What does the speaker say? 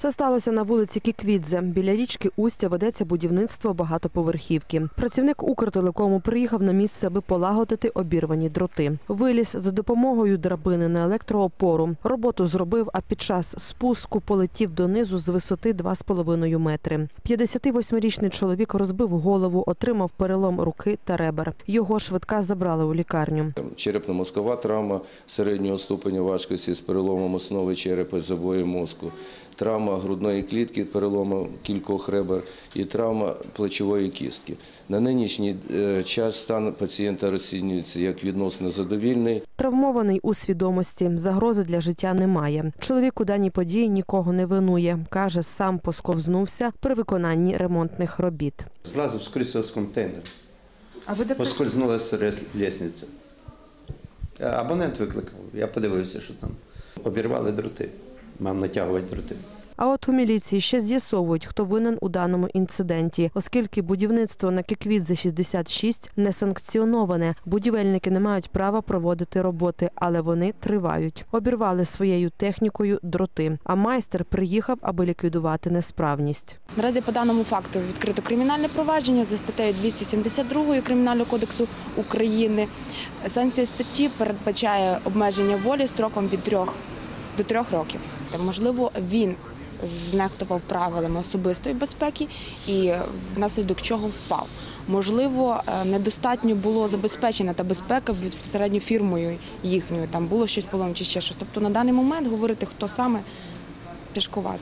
Все сталося на вулиці Кіквідзе. Біля річки Устя ведеться будівництво багатоповерхівки. Працівник Укртелекому приїхав на місце, аби полагодити обірвані дроти. Виліз за допомогою драбини на електроопору. Роботу зробив, а під час спуску полетів донизу з висоти 2,5 метри. 58-річний чоловік розбив голову, отримав перелом руки та ребер. Його швидка забрали у лікарню. черепно-мозкова травма середнього ступеня важкості з переломом основи черепа з забоєм мозку, травма грудної клітки, переломом кількох ребер і травма плечової кістки. На нинішній е, час стан пацієнта розцінюється як відносно задовільний. Травмований у свідомості. Загрози для життя немає. Чоловік у даній події нікого не винує. Каже, сам посковзнувся при виконанні ремонтних робіт. Злазив, скоріше з контейнер. А ви де? Поскользнулася лісниця. Абонент викликав, я подивився, що там. Обірвали дроти. Мав натягувати дроти. А от у міліції ще з'ясовують, хто винен у даному інциденті, оскільки будівництво на Кіквідзе 66 не санкціоноване. Будівельники не мають права проводити роботи, але вони тривають. Обірвали своєю технікою дроти. А майстер приїхав, аби ліквідувати несправність. Наразі по даному факту відкрито кримінальне провадження за статтею 272 Кримінального кодексу України. Санкція статті передбачає обмеження волі строком від 3 до 3 років. Можливо, він знехтував правилами особистої безпеки і внаслідок чого впав. Можливо, е, недостатньо було забезпечена та безпека безпосередньо фірмою їхньою. Там було щось поломче ще щось. Тобто на даний момент говорити, хто саме тяжкувато.